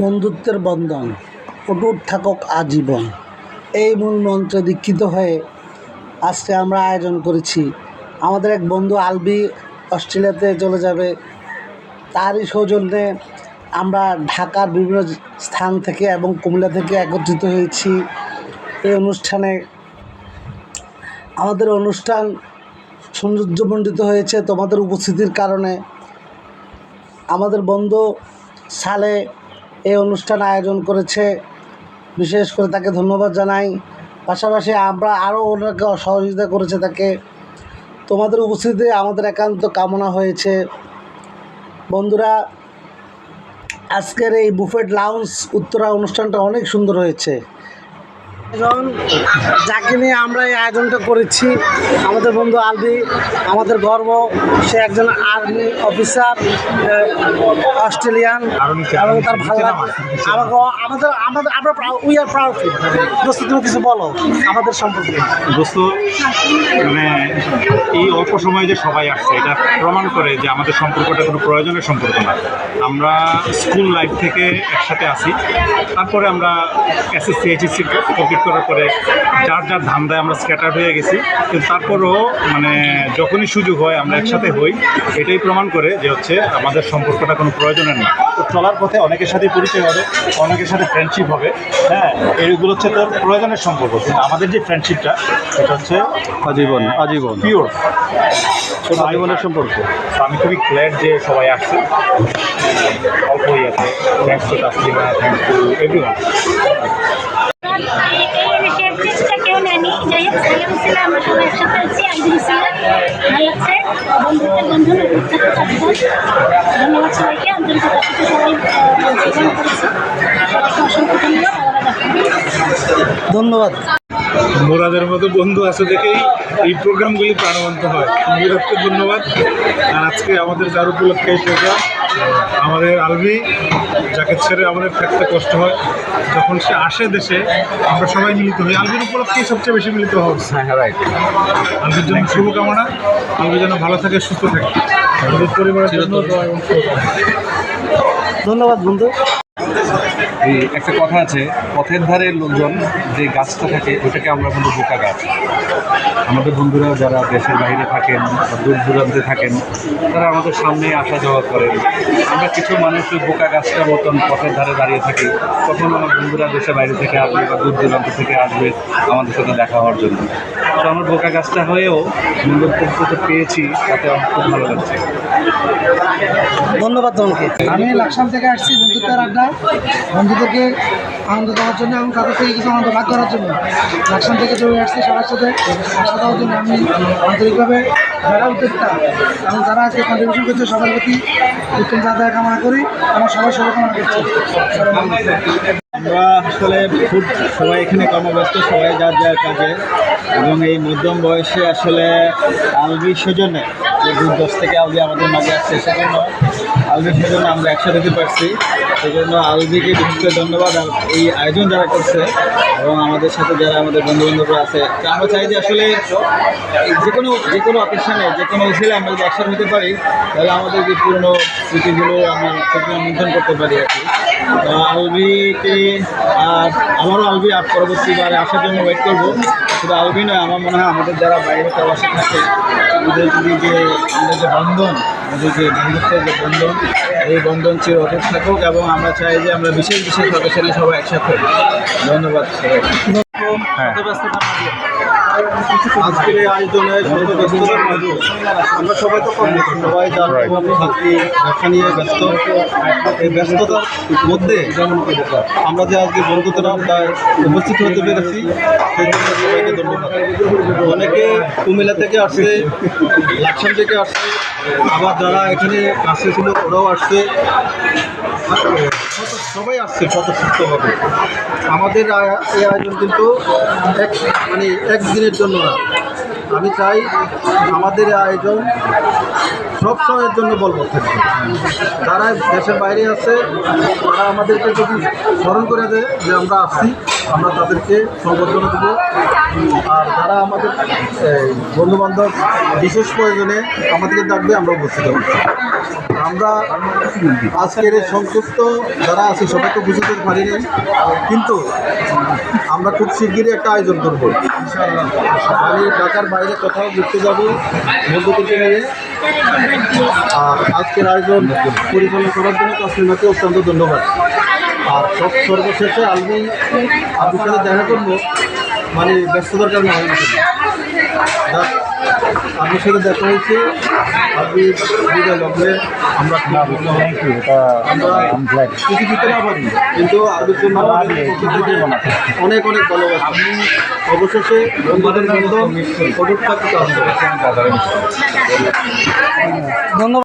বন্ধুত্বের বন্ধন অটুট থাকুক আজীবন। এই মূল মন্ত্রে দীক্ষিত হয়ে আজকে আমরা আয়োজন করেছি। আমাদের এক বন্ধু আলবি অস্ট্রেলিয়াতে চলে যাবে। তারই সৌজন্যে আমরা ঢাকার বিভিন্ন স্থান থেকে এবং কুমিল্লা থেকে একত্রিত হয়েছি। এই অনুষ্ঠানে আমাদের অনুষ্ঠান সৌন্দর্যমণ্ডিত হয়েছে তোমাদের উপস্থিতির কারণে। আমাদের বন্ধু সালে এই অনুষ্ঠান আয়োজন করেছে। বিশেষ করে তাকে ধন্যবাদ জানাই। পাশাপাশি আমরা আরও ওনাকে সহযোগিতা করেছে তাকে। তোমাদের উপস্থিতিতে আমাদের একান্ত কামনা হয়েছে। বন্ধুরা, আজকের এই বুফেট লাউন্স উত্তরা অনুষ্ঠানটা অনেক সুন্দর হয়েছে। এখন যাকে নিয়ে আমরা এই আয়োজনটা করেছি আমাদের বন্ধু আলবি আমাদের গর্ব সে একজন আর্মি অফিসার অস্ট্রেলিয়ান এবং তার ভালো আমাকে আমাদের আমাদের আমরা উই আর প্রাউড দোস্ত তুমি কিছু বলো আমাদের সম্পর্কে। দোস্ত মানে এই অল্প সময়ে যে সবাই আসছে এটা প্রমাণ করে যে আমাদের সম্পর্কটা কোনো প্রয়োজনের সম্পর্ক না। আমরা স্কুল লাইফ থেকে একসাথে আসি তারপরে আমরা এসএসসি এইচএসসি কমপ্লিট করার পরে যার যার ধান্দায় আমরা স্ক্যাটার হয়ে গেছি। কিন্তু তারপরও মানে যখনই সুযোগ হয় আমরা একসাথে হই এটাই প্রমাণ করে যে হচ্ছে আমাদের সম্পর্কটা কোনো প্রয়োজনের না তো চলার পথে অনেকের সাথে পরিচয় হবে অনেকের সাথে ফ্রেন্ডশিপ হবে। হ্যাঁ এইগুলো হচ্ছে তোর প্রয়োজনের সম্পর্ক। কিন্তু আমাদের যে ফ্রেন্ডশিপটা সেটা হচ্ছে আজীবন আজীবন। পিওর ছোট জীবনের সম্পর্ক। আমি খুবই গ্ল্যাড যে সবাই আসছে। অল্প আছে thanks to Taslima thanks to everyone হোক আমরা ভালো লাগছে বন্ধুত্বের বন্ধন থাকবেন ধন্যবাদ সবাইকে ধন্যবাদ ধন্যবাদ। মোরাদের মতো বন্ধু আছে দেখেই এই প্রোগ্রামগুলি প্রাণবন্ত হয়। মোরাদকে ধন্যবাদ। আর আজকে আমাদের যার উপলক্ষে এই প্রোগ্রাম আমাদের আলবি যাকে ছেড়ে আমাদের থাকতে কষ্ট হয় যখন সে আসে দেশে আমরা সবাই মিলিত হই। আলবির উপলক্ষেই সবচেয়ে বেশি মিলিত হওয়া উচিত। হ্যাঁ রাইট আলবির জন্য শুভকামনা। আলবি যেন ভালো থাকে সুস্থ থাকে। আমাদের পরিবারের জন্য ধন্যবাদ বন্ধু। এই একটা কথা আছে, পথের ধারে লোকজন যে গাছটা থাকে ওটাকে আমরা কিন্তু বোকা গাছ। আমাদের বন্ধুরা যারা দেশের বাইরে থাকেন বা দূর দূরান্তে থাকেন তারা আমাদের সামনে আসা যাওয়া করেন। আমরা কিছু মানুষ ওই বোকা গাছটার মতন পথের ধারে দাঁড়িয়ে থাকি। তখন আমার বন্ধুরা দেশের বাইরে থেকে আসবে বা দূর দূরান্ত থেকে আসবে আমাদের সাথে দেখা হওয়ার জন্য। তো আমার বোকা গাছটা হয়েও বন্ধুত্ব পেয়েছি তাতে আমার খুব ভালো লাগছে। ধন্যবাদ তোমাকে। আমি লাকসাম থেকে আসছি বন্ধুত্বের আড্ডা বন্ধুদেরকে আনন্দ দেওয়ার জন্য এবং তাদের থেকে কিছু আনন্দ ভাগ করার জন্য। লাকসাম থেকে চলে আসছি সবার সাথে। আশা দেওয়ার জন্য আমি আন্তরিকভাবে যারা উদ্যোক্তা এবং যারা আজকে কন্ট্রিবিউশন করছে, সবার প্রতি উত্তম চাঁদা কামনা করি এবং সবার শুভকামনা করছি। আমরা আসলে খুব সবাই এখানে কর্মব্যস্ত, সবাই যার যার কাজে। এবং এই মধ্যম বয়সে আসলে আলবি সৌজন্যে দূর দশ থেকে আলবি আমাদের মাঝে আসছে, সেজন্য আলবি সেজন্য আমরা একসাথে পারছি। সেজন্য আলবিকে বিশেষ ধন্যবাদ আর এই আয়োজন যারা করছে এবং আমাদের সাথে যারা আমাদের বন্ধু বান্ধবরা আছে আমরা চাই যে আসলে যে কোনো যে কোনো অকেশনে যে কোনো উচিলে আমরা যদি একসাথে হতে পারি, তাহলে আমাদের যে পুরনো স্মৃতিগুলো আমরা সেগুলো মন্থন করতে পারি আর কি। আলবিকে আর আমারও আলবি আর পরবর্তীবারে আসার জন্য ওয়েট করব। শুধু আলবি নয়, আমার মনে হয় আমাদের যারা বাইরে প্রবাসে থাকে আমাদের যদি যে আমাদের যে বন্ধন, আমাদের যে বন্ধুত্বের যে বন্ধন এই বন্ধন চির অটুট থাকুক এবং আমরা চাই যে আমরা বিশেষ বিশেষ অকেশনে সবাই একসাথে ধন্যবাদ সবাই হ্যাঁ। আজকের এই আয়োজনে ব্যস্ততার মাঝে আমরা সবাই তো কম সবাই যার চাকরি ব্যবসা নিয়ে ব্যস্ত এই ব্যস্ততার মধ্যে আমরা যে আজকে বন্ধুত্বের আড্ডায় উপস্থিত হতে পেরেছি সেই জন্য সবাইকে ধন্যবাদ। অনেকে কুমিল্লা থেকে আসছে লাকসাম থেকে আসছে আবার যারা এখানে কাছে ছিল ওরাও আসছে। সবাই আসছে স্বতঃস্ফূর্তভাবে। আমাদের এই আয়োজন কিন্তু এক মানে একদিনের জন্য না। আমি চাই আমাদের আয়োজন সব সময়ের জন্য বলবৎ থাকবে যারা দেশের বাইরে আছে, তারা আমাদেরকে যদি স্মরণ করে দেয় যে আমরা আসছি, আমরা তাদেরকে সংবর্ধনা দেবো। আর যারা আমাদের বন্ধু বান্ধব বিশেষ প্রয়োজনে আমাদেরকে ডাকবে, আমরা উপস্থিত হব। আমরা আজকের সংক্ষিপ্ত যারা আছে সবাই তো বুঝতে পারিনি কিন্তু আমরা খুব শিগগিরই একটা আয়োজন করব। আমি ঢাকার বাইরে কোথাও ঘুরতে যাব বন্ধুদেরকে নিয়ে। আর আজকের আয়োজন পরিচালনা করার জন্য তাসলিমাকে অত্যন্ত ধন্যবাদ। আর সব সর্বশেষে আমি আপনার সাথে দেখা করব মানে ব্যস্ততার কারণে হয়ে আপনার সাথে দেখা হয়েছে। আপনি লগ্নে আমরা আমরা কিছু দিতে না পারি কিন্তু আরবির জন্য অনেক অনেক ভালোবাসা। অবশেষে বন্ধুদের বন্ধু অটুট থাকতে ধন্যবাদ।